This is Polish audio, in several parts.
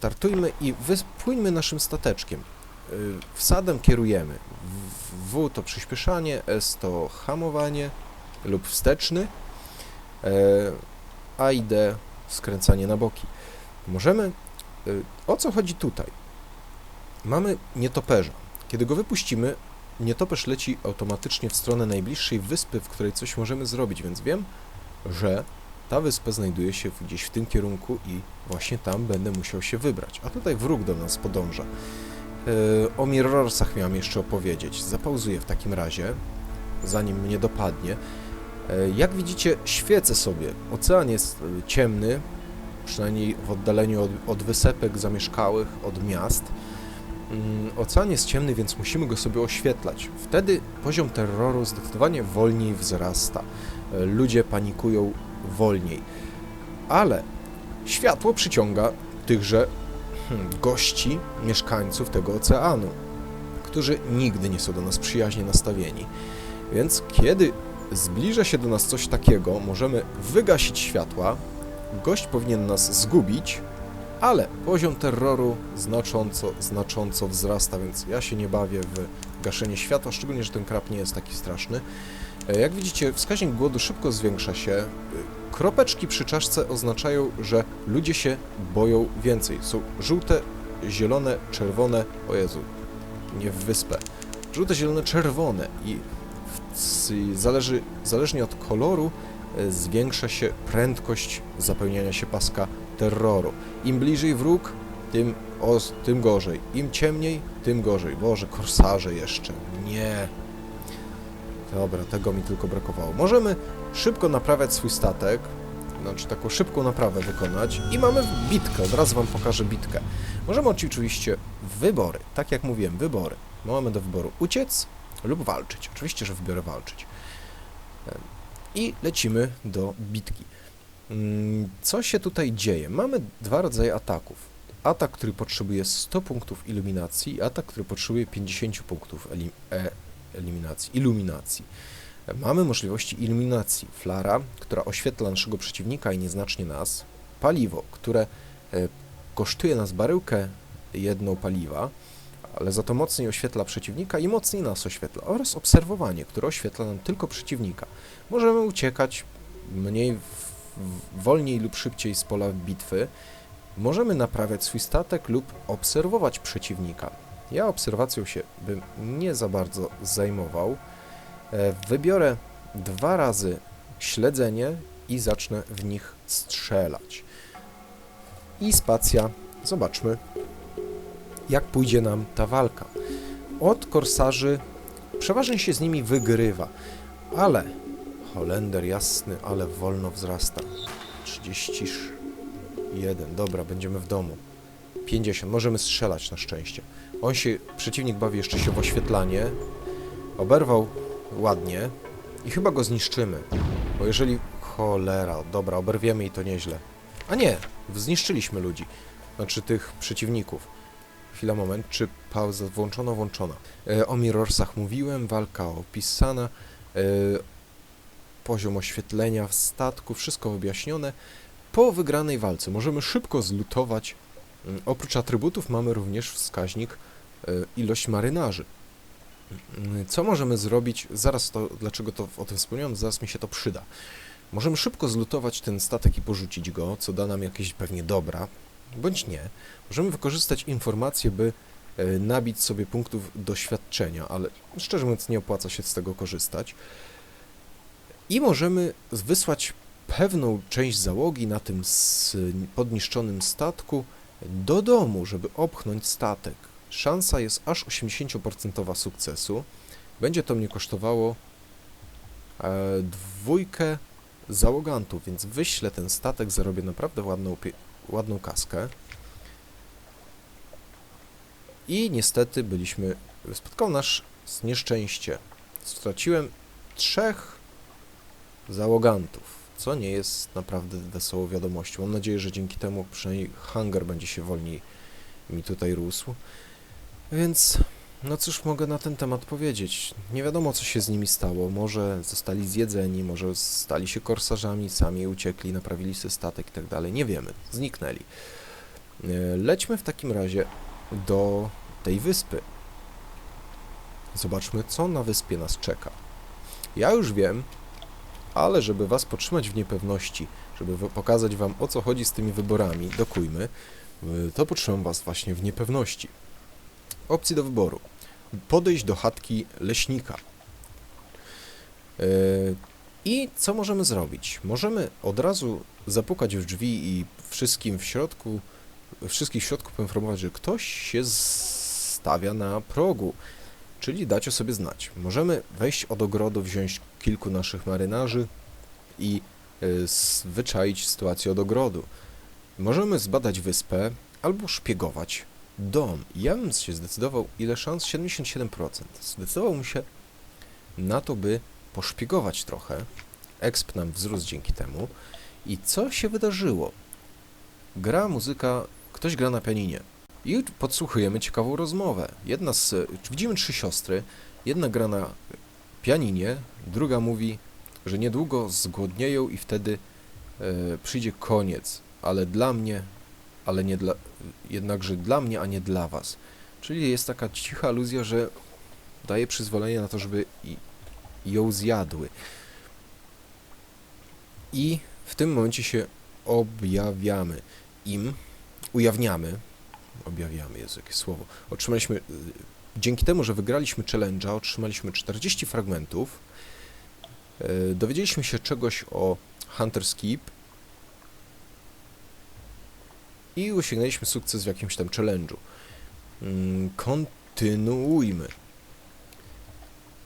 startujmy i wypłyńmy naszym stateczkiem. Y, Wsadem kierujemy. W- to przyspieszanie, S to hamowanie lub wsteczny, e, a i D skręcanie na boki. Możemy... y, O co chodzi tutaj? Mamy nietoperza. Kiedy go wypuścimy, nietoperz leci automatycznie w stronę najbliższej wyspy, w której coś możemy zrobić, więc wiem, że ta wyspa znajduje się gdzieś w tym kierunku i właśnie tam będę musiał się wybrać. A tutaj wróg do nas podąża. Yy, o Mirrorsach miałem jeszcze opowiedzieć. Zapauzuję w takim razie, zanim mnie dopadnie. Yy, jak widzicie, świecę sobie. Ocean jest yy, ciemny, przynajmniej w oddaleniu od, od wysepek zamieszkałych, od miast. Mm, Ocean jest ciemny, więc musimy go sobie oświetlać. Wtedy poziom terroru zdecydowanie wolniej wzrasta. E, Ludzie panikują wolniej. Ale światło przyciąga tychże hmm, gości, mieszkańców tego oceanu, którzy nigdy nie są do nas przyjaźnie nastawieni. Więc kiedy zbliża się do nas coś takiego, możemy wygasić światła, gość powinien nas zgubić, ale poziom terroru znacząco, znacząco wzrasta, więc ja się nie bawię w gaszenie światła, szczególnie, że ten krab nie jest taki straszny. E, Jak widzicie, wskaźnik głodu szybko zwiększa się. E, Kropeczki przy czaszce oznaczają, że ludzie się boją więcej. Są żółte, zielone, czerwone. O Jezu, nie w wyspę. Żółte, zielone, czerwone i zależy, zależnie od koloru e, zwiększa się prędkość zapełniania się paska terroru. Im bliżej wróg, tym, o, tym gorzej. Im ciemniej, tym gorzej. Boże, korsarze jeszcze. Nie. Dobra, tego mi tylko brakowało. Możemy szybko naprawiać swój statek, znaczy taką szybką naprawę wykonać i mamy bitkę, od razu Wam pokażę bitkę. Możemy oczywiście wybory, tak jak mówiłem, wybory. Mamy do wyboru uciec lub walczyć. Oczywiście, że wybiorę walczyć. I lecimy do bitki. Mm, Co się tutaj dzieje? Mamy dwa rodzaje ataków. Atak, który potrzebuje 100 punktów iluminacji i atak, który potrzebuje 50 punktów elim e eliminacji, iluminacji. Mamy możliwości iluminacji. Flara, która oświetla naszego przeciwnika i nieznacznie nas. Paliwo, które e, kosztuje nas baryłkę jedną paliwa, ale za to mocniej oświetla przeciwnika i mocniej nas oświetla. Oraz obserwowanie, które oświetla nam tylko przeciwnika. Możemy uciekać mniej, wolniej lub szybciej z pola bitwy. Możemy naprawiać swój statek lub obserwować przeciwnika. Ja obserwacją się bym nie za bardzo zajmował. E, Wybiorę dwa razy śledzenie i zacznę w nich strzelać. I spacja. Zobaczmy, jak pójdzie nam ta walka. Od korsarzy przeważnie się z nimi wygrywa, ale Holender jasny, ale wolno wzrasta. 31, dobra, będziemy w domu. 50, możemy strzelać na szczęście. On się, przeciwnik bawi jeszcze się w oświetlanie. Oberwał ładnie i chyba go zniszczymy. Bo jeżeli... Cholera, dobra, oberwiemy i to nieźle. A nie, zniszczyliśmy ludzi. Znaczy tych przeciwników. Chwila, moment, czy pauza włączona, włączona. E, o Mirrorsach mówiłem, walka opisana, e, poziom oświetlenia w statku, wszystko wyjaśnione. Po wygranej walce możemy szybko zlutować. Mm, Oprócz atrybutów mamy również wskaźnik e, ilość marynarzy. Mm, Co możemy zrobić? Zaraz to, dlaczego to o tym wspomniałem, zaraz mi się to przyda. Możemy szybko zlutować ten statek i porzucić go, co da nam jakieś pewnie dobra, bądź nie. Możemy wykorzystać informacje, by e, nabić sobie punktów doświadczenia, ale szczerze mówiąc nie opłaca się z tego korzystać. I możemy wysłać pewną część załogi na tym podniszczonym statku do domu, żeby opchnąć statek. Szansa jest aż 80% sukcesu. Będzie to mnie kosztowało e, dwójkę załogantów, więc wyślę ten statek, zarobię naprawdę ładną, ładną kaskę. I niestety byliśmy, spotkał nas nieszczęście. Straciłem trzech załogantów, co nie jest naprawdę wesołą wiadomością. Mam nadzieję, że dzięki temu przynajmniej hangar będzie się wolniej mi tutaj rósł. Więc, no cóż mogę na ten temat powiedzieć. Nie wiadomo, co się z nimi stało. Może zostali zjedzeni, może stali się korsarzami, sami uciekli, naprawili sobie statek i tak dalej. Nie wiemy. Zniknęli. E, Lećmy w takim razie do tej wyspy. Zobaczmy, co na wyspie nas czeka. Ja już wiem, ale żeby was potrzymać w niepewności, żeby pokazać wam o co chodzi z tymi wyborami, dokujmy, y, to potrzymam was właśnie w niepewności. Opcji do wyboru. Podejść do chatki leśnika. Y, I co możemy zrobić? Możemy od razu zapukać w drzwi i wszystkim w środku, wszystkich w środku poinformować, że ktoś się stawia na progu, czyli dać o sobie znać. Możemy wejść od ogrodu, wziąć kilku naszych marynarzy i y, s- wyczaić sytuację od ogrodu. Możemy zbadać wyspę albo szpiegować dom. Ja bym się zdecydował, ile szans? 77%. Zdecydowałbym się na to, by poszpiegować trochę. Exp nam wzrósł dzięki temu. I co się wydarzyło? Gra muzyka, ktoś gra na pianinie. I podsłuchujemy ciekawą rozmowę. Jedna z. Widzimy trzy siostry. Jedna gra na pianinie, druga mówi, że niedługo zgłodnieją i wtedy e, przyjdzie koniec, ale dla mnie, ale nie dla. Jednakże dla mnie, a nie dla was. Czyli jest taka cicha aluzja, że daje przyzwolenie na to, żeby i, ją zjadły. I w tym momencie się objawiamy im, ujawniamy, objawiamy, jest jakieś słowo, otrzymaliśmy, y, dzięki temu, że wygraliśmy challenge'a, otrzymaliśmy 40 fragmentów, y, dowiedzieliśmy się czegoś o Hunter's Keep i osiągnęliśmy sukces w jakimś tam challenge'u. Mm, Kontynuujmy.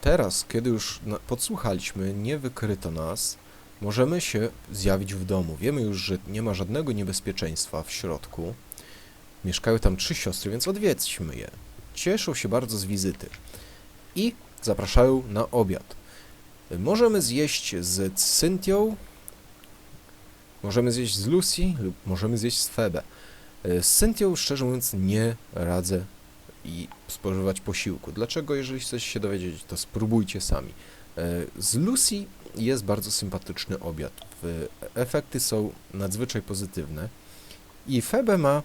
Teraz, kiedy już podsłuchaliśmy, nie wykryto nas, możemy się zjawić w domu. Wiemy już, że nie ma żadnego niebezpieczeństwa w środku. Mieszkają tam trzy siostry, więc odwiedźmy je. Cieszą się bardzo z wizyty. I zapraszają na obiad. Możemy zjeść z Cynthią, możemy zjeść z Lucy lub możemy zjeść z Febe. E, Z Cynthią, szczerze mówiąc, nie radzę i spożywać posiłku. Dlaczego? Jeżeli chcecie się dowiedzieć, to spróbujcie sami. E, Z Lucy jest bardzo sympatyczny obiad. W- Efekty są nadzwyczaj pozytywne i Febe ma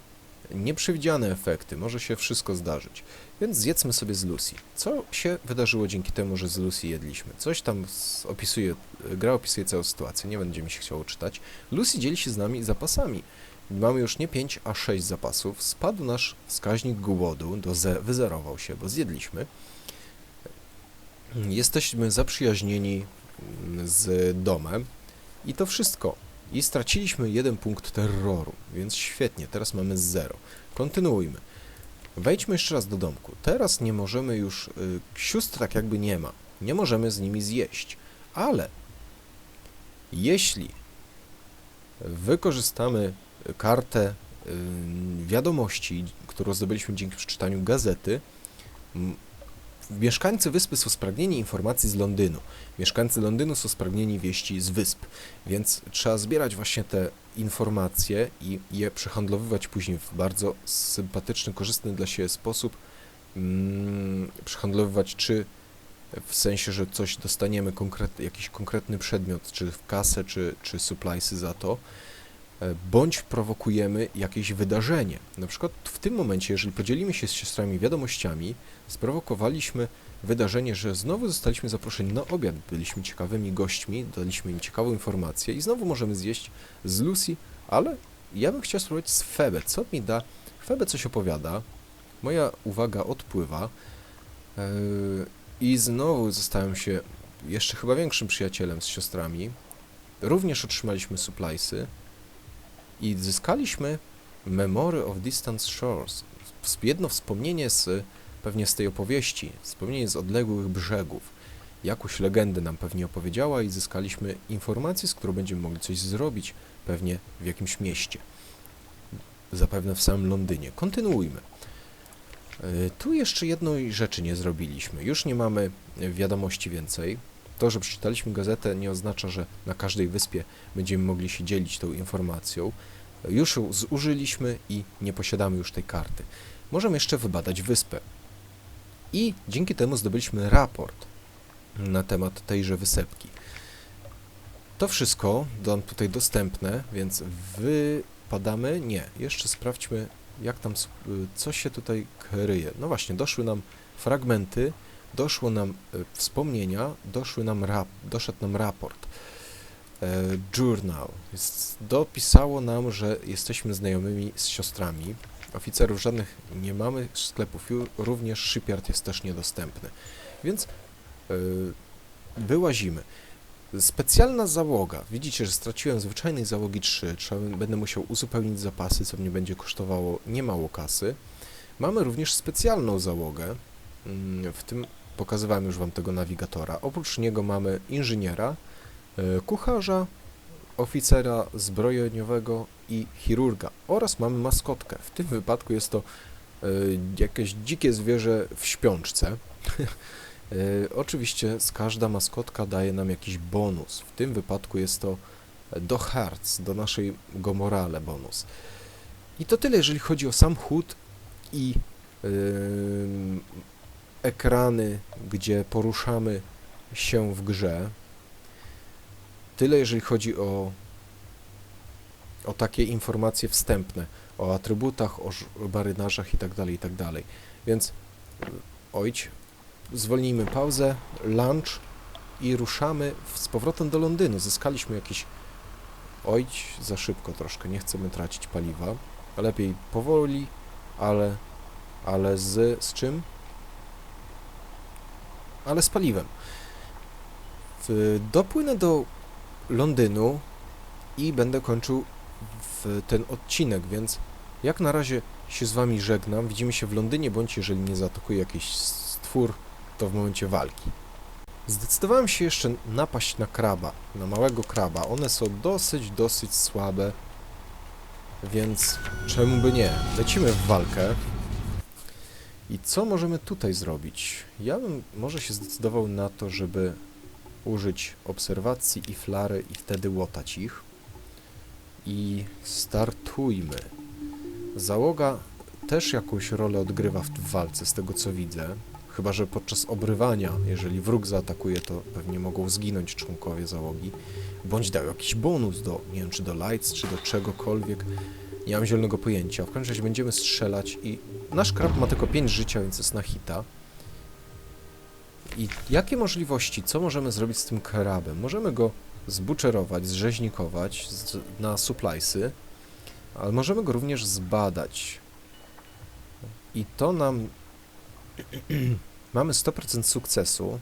nieprzewidziane efekty. Może się wszystko zdarzyć. Więc zjedzmy sobie z Lucy. Co się wydarzyło dzięki temu, że z Lucy jedliśmy? Coś tam opisuje, gra opisuje całą sytuację, nie będzie mi się chciało czytać. Lucy dzieli się z nami zapasami. Mamy już nie 5, a 6 zapasów. Spadł nasz wskaźnik głodu, do ze, wyzerował się, bo zjedliśmy. Jesteśmy zaprzyjaźnieni z domem i to wszystko. I straciliśmy jeden punkt terroru, więc świetnie, teraz mamy zero. Kontynuujmy. Wejdźmy jeszcze raz do domku. Teraz nie możemy już, y, sióstr tak jakby nie ma. Nie możemy z nimi zjeść. Ale jeśli wykorzystamy kartę y, wiadomości, którą zdobyliśmy dzięki przeczytaniu gazety, mieszkańcy wyspy są spragnieni informacji z Londynu. Mieszkańcy Londynu są spragnieni wieści z wysp, więc trzeba zbierać właśnie te informacje i je przehandlowywać później w bardzo sympatyczny, korzystny dla siebie sposób. Mm, przehandlowywać czy w sensie, że coś dostaniemy, konkret, jakiś konkretny przedmiot, czy w kasę, czy, czy suppliesy za to, bądź prowokujemy jakieś wydarzenie. Na przykład w tym momencie, jeżeli podzielimy się z siostrami wiadomościami, sprowokowaliśmy wydarzenie, że znowu zostaliśmy zaproszeni na obiad, byliśmy ciekawymi gośćmi, daliśmy im ciekawą informację i znowu możemy zjeść z Lucy, ale ja bym chciał spróbować z Febe. Co mi da? Febe coś opowiada, moja uwaga odpływa yy, i znowu zostałem się jeszcze chyba większym przyjacielem z siostrami. Również otrzymaliśmy suppliesy i zyskaliśmy Memory of Distant Shores. Jedno wspomnienie z pewnie z tej opowieści, wspomnienie z odległych brzegów. Jakąś legendę nam pewnie opowiedziała i zyskaliśmy informację, z którą będziemy mogli coś zrobić, pewnie w jakimś mieście. Zapewne w samym Londynie. Kontynuujmy. E, Tu jeszcze jednej rzeczy nie zrobiliśmy. Już nie mamy wiadomości więcej. To, że przeczytaliśmy gazetę nie oznacza, że na każdej wyspie będziemy mogli się dzielić tą informacją. Już ją zużyliśmy i nie posiadamy już tej karty. Możemy jeszcze wybadać wyspę. I dzięki temu zdobyliśmy raport na temat tejże wysepki. To wszystko dam tutaj dostępne, więc wpadamy? Nie. Jeszcze sprawdźmy, jak tam, co się tutaj kryje. No właśnie, doszły nam fragmenty, doszło nam y, wspomnienia, doszły nam rap, doszedł nam raport. E, journal. Dopisało nam, że jesteśmy znajomymi z siostrami. Oficerów żadnych nie mamy, sklepów również, shipyard jest też niedostępny. Więc y, wyłazimy. Specjalna załoga. Widzicie, że straciłem zwyczajnej załogi 3. Trzeba, będę musiał uzupełnić zapasy, co mnie będzie kosztowało niemało kasy. Mamy również specjalną załogę. Mm, W tym pokazywałem już Wam tego nawigatora. Oprócz niego mamy inżyniera, e, kucharza, oficera zbrojeniowego i chirurga oraz mamy maskotkę. W tym wypadku jest to e, jakieś dzikie zwierzę w śpiączce. E, Oczywiście każda maskotka daje nam jakiś bonus. W tym wypadku jest to do hearts, do naszego morale bonus. I to tyle, jeżeli chodzi o sam HUD i ekrany, gdzie poruszamy się w grze. Tyle, jeżeli chodzi o, o takie informacje wstępne, o atrybutach, o marynarzach itd., itd. Więc y, ojdź, zwolnijmy pauzę, lunch i ruszamy w, z powrotem do Londynu. Zyskaliśmy jakieś... Ojdź za szybko troszkę, nie chcemy tracić paliwa. Lepiej powoli, ale, ale z, z czym? Ale z paliwem. Dopłynę do Londynu i będę kończył ten odcinek, więc jak na razie się z Wami żegnam. Widzimy się w Londynie, bądź jeżeli nie zaatakuje jakiś stwór, to w momencie walki. Zdecydowałem się jeszcze napaść na kraba, na małego kraba. One są dosyć, dosyć słabe, więc czemu by nie? Lecimy w walkę. I co możemy tutaj zrobić? Ja bym może się zdecydował na to, żeby użyć obserwacji i flary i wtedy łotać ich. I startujmy. Załoga też jakąś rolę odgrywa w walce, z tego co widzę. Chyba, że podczas obrywania, jeżeli wróg zaatakuje, to pewnie mogą zginąć członkowie załogi. Bądź dał jakiś bonus do, nie wiem, czy do lights, czy do czegokolwiek. Nie mam zielonego pojęcia. W każdym razie będziemy strzelać i nasz krab ma tylko 5 życia, więc jest na hita. I jakie możliwości, co możemy zrobić z tym krabem? Możemy go zbuczerować, zrzeźnikować z, na suppliesy, ale możemy go również zbadać. I to nam... Mamy 100% sukcesu.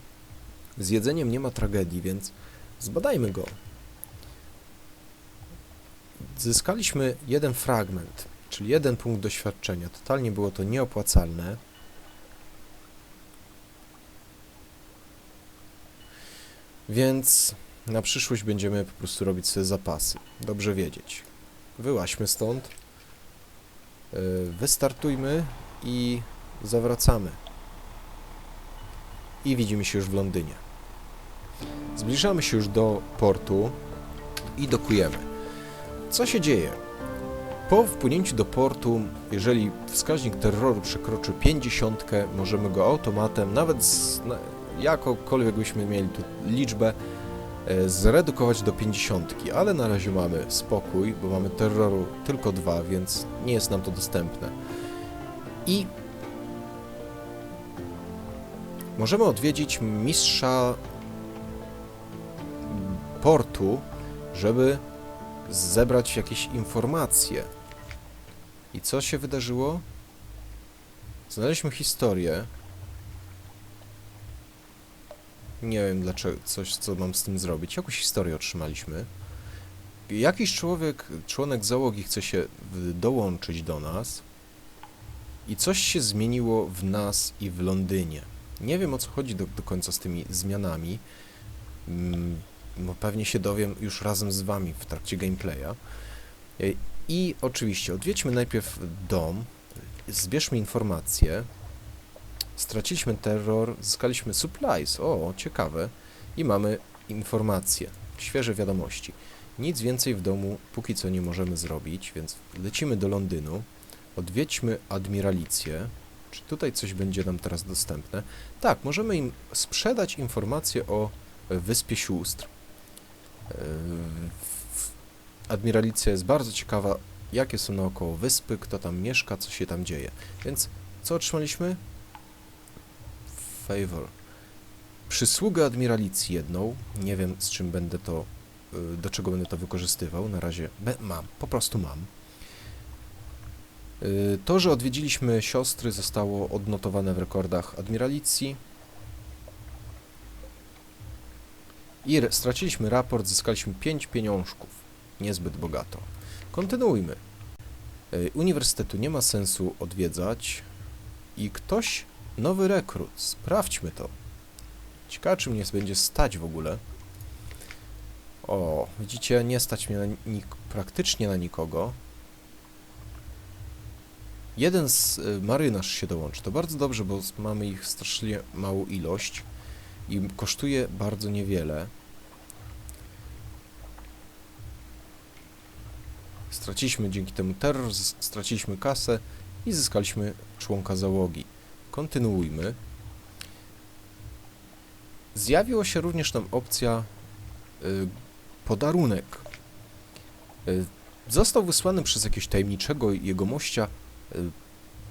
Z jedzeniem nie ma tragedii, więc zbadajmy go. Zyskaliśmy jeden fragment, czyli jeden punkt doświadczenia. Totalnie było to nieopłacalne. Więc na przyszłość będziemy po prostu robić sobie zapasy. Dobrze wiedzieć. Wyłaźmy stąd. Yy, Wystartujmy i zawracamy. I widzimy się już w Londynie. Zbliżamy się już do portu i dokujemy. Co się dzieje? Po wpłynięciu do portu, jeżeli wskaźnik terroru przekroczy 50, możemy go automatem, nawet z, na, jakokolwiek byśmy mieli tu liczbę, e, zredukować do 50, ale na razie mamy spokój, bo mamy terroru tylko dwa, więc nie jest nam to dostępne. I możemy odwiedzić mistrza portu, żeby zebrać jakieś informacje. I co się wydarzyło? Znaleźliśmy historię. Nie wiem dlaczego, coś co mam z tym zrobić. Jakąś historię otrzymaliśmy. Jakiś człowiek, członek załogi chce się dołączyć do nas. I coś się zmieniło w nas i w Londynie. Nie wiem o co chodzi do, do końca z tymi zmianami. Mm, pewnie się dowiem już razem z Wami w trakcie gameplaya. E, I oczywiście odwiedźmy najpierw dom, zbierzmy informacje. Straciliśmy terror, zyskaliśmy supplies, o, ciekawe. I mamy informacje, świeże wiadomości. Nic więcej w domu póki co nie możemy zrobić, więc lecimy do Londynu. Odwiedźmy admiralicję. Czy tutaj coś będzie nam teraz dostępne? Tak, możemy im sprzedać informacje o Wyspie Sióstr. Yy, w- Admiralicja jest bardzo ciekawa jakie są naokoło wyspy, kto tam mieszka, co się tam dzieje. Więc co otrzymaliśmy? Favor. Przysługę admiralicji jedną. Nie wiem z czym będę to, y, do czego będę to wykorzystywał. Na razie mam, po prostu mam. Y, To, że odwiedziliśmy siostry zostało odnotowane w rekordach admiralicji. I straciliśmy raport, zyskaliśmy 5 pieniążków. Niezbyt bogato. Kontynuujmy. Y, Uniwersytetu nie ma sensu odwiedzać. I ktoś, nowy rekrut, sprawdźmy to. Ciekawe, czy mnie będzie stać w ogóle. O, widzicie, nie stać mnie na praktycznie na nikogo. Jeden z y, marynarz się dołączy. To bardzo dobrze, bo mamy ich strasznie małą ilość i kosztuje bardzo niewiele. Straciliśmy dzięki temu terror, straciliśmy kasę i zyskaliśmy członka załogi. Kontynuujmy. Zjawiła się również nam opcja y, podarunek. Y, został wysłany przez jakiegoś tajemniczego jegomościa y,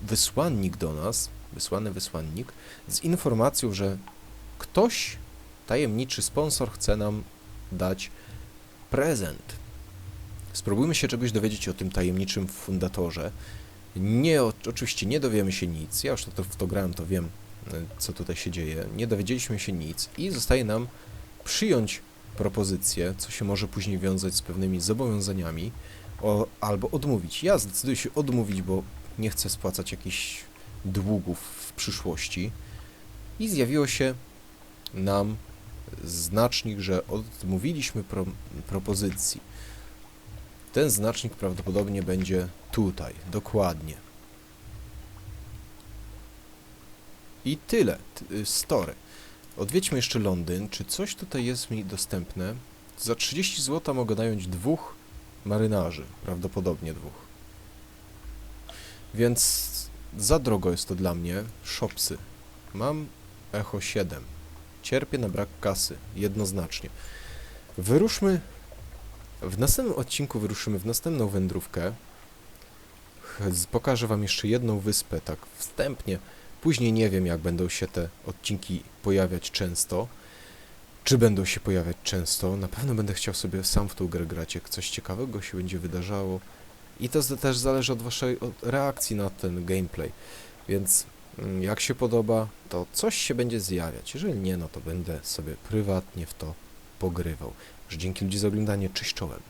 wysłannik do nas, wysłany wysłannik, z informacją, że ktoś, tajemniczy sponsor chce nam dać prezent. Spróbujmy się czegoś dowiedzieć o tym tajemniczym fundatorze. Nie, oczywiście nie dowiemy się nic. Ja już to, to, w to grałem, to wiem, y, co tutaj się dzieje. Nie dowiedzieliśmy się nic i zostaje nam przyjąć propozycję, co się może później wiązać z pewnymi zobowiązaniami, o, albo odmówić. Ja zdecyduję się odmówić, bo nie chcę spłacać jakichś długów w przyszłości. I zjawiło się nam znacznik, że odmówiliśmy pro, propozycji. Ten znacznik prawdopodobnie będzie tutaj, dokładnie. I tyle. Y, Story. Odwiedźmy jeszcze Londyn. Czy coś tutaj jest mi dostępne? Za 30 zł mogę nająć dwóch marynarzy. Prawdopodobnie dwóch. Więc za drogo jest to dla mnie. Shopsy. Mam Echo 7. Cierpię na brak kasy. Jednoznacznie. Wyruszmy. W następnym odcinku wyruszymy w następną wędrówkę. Pokażę Wam jeszcze jedną wyspę, tak wstępnie. Później nie wiem, jak będą się te odcinki pojawiać często. Czy będą się pojawiać często? Na pewno będę chciał sobie sam w tą grę grać, jak coś ciekawego się będzie wydarzało. I to też zależy od Waszej od reakcji na ten gameplay. Więc mm, jak się podoba, to coś się będzie zjawiać. Jeżeli nie, no to będę sobie prywatnie w to pogrywał. Że dzięki ludzi za oglądanie. Cześć czołem.